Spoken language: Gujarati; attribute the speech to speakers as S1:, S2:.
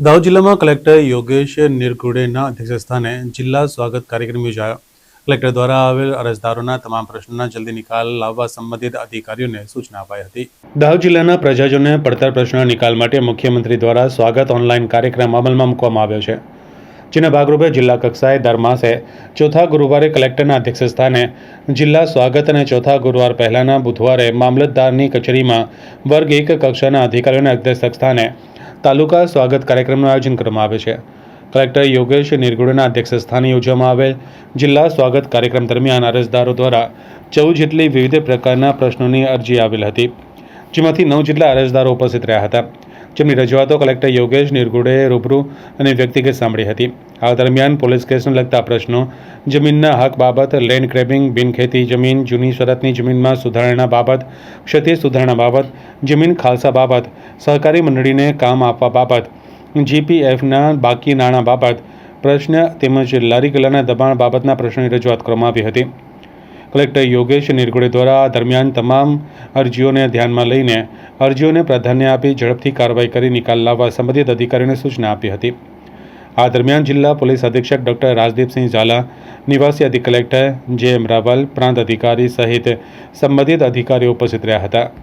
S1: દાહોદ જિલ્લામાં કલેક્ટર યોગેશ નિરગુડેના અધ્યક્ષસ્થાને જિલ્લા સ્વાગત કાર્યક્રમ યોજાયો. કલેક્ટર દ્વારા આવેલ અરજદારોના તમામ પ્રશ્નોના જલ્દી નિકાલ લાવવા સંબંધિત અધિકારીઓને સૂચના અપાઈ હતી. દાહોદ જિલ્લાના પ્રજાજનોને પડતર પ્રશ્નોના નિકાલ માટે મુખ્યમંત્રી દ્વારા સ્વાગત ઓનલાઈન કાર્યક્રમ અમલમાં મૂકવામાં આવ્યો છે. જેના ભાગરૂપે જિલ્લા કક્ષાએ દર માસે ચોથા ગુરુવારે કલેક્ટરના અધ્યક્ષસ્થાને જિલ્લા સ્વાગત અને ચોથા ગુરુવાર પહેલાના બુધવારે મામલતદારની કચેરીમાં વર્ગ એક કક્ષાના અધિકારીઓના અધ્યક્ષસ્થાને તાલુકા સ્વાગત કાર્યક્રમનું આયોજન કરવામાં આવે છે. કલેક્ટર યોગેશ નિરગુડના અધ્યક્ષસ્થાને યોજવામાં આવેલ જિલ્લા સ્વાગત કાર્યક્રમ દરમિયાન અરજદારો દ્વારા ચૌદ જેટલી વિવિધ પ્રકારના પ્રશ્નોની અરજી આવેલ હતી. જેમાંથી નવ જેટલા અરજદારો ઉપસ્થિત રહ્યા હતા. જેમની રજૂઆતો કલેક્ટર યોગેશ નિરગુડેએ રૂબરૂ અને વ્યક્તિગત સાંભળી હતી. આ દરમિયાન પોલીસ કેસને લગતા પ્રશ્નો, જમીનના હક બાબત, લેન્ડ ગ્રેબિંગ બિનખેતી જમીન, જૂની શરતની જમીનમાં સુધારણા બાબત ક્ષતિ સુધારણા બાબત, જમીન ખાલસા બાબત, સહકારી મંડળીને કામ આપવા બાબત, જીપીએફના બાકી નાણાં બાબત, પ્રશ્ન તેમજ લારી ગલ્લાના દબાણ બાબતના પ્રશ્નોની રજૂઆત કરવામાં આવી હતી. કલેક્ટર યોગેશ નિરગુડે દ્વારા દરમિયાન તમામ અરજીઓને ધ્યાનમાં લઈને અરજીઓને પ્રાધાન્ય આપી ઝડપથી કાર્યવાહી કરી નિકાલ લાવવા સંબંધિત અધિકારીઓને સૂચના આપી હતી. આ દરમિયાન જિલ્લા પોલીસ અધિક્ષક ડોક્ટર રાજદીપસિંહ ઝાલા, નિવાસી અધિક કલેક્ટર જે એમ રાવલ પ્રાંત અધિકારી સહિત સંબંધિત અધિકારીઓ ઉપસ્થિત રહ્યા હતા.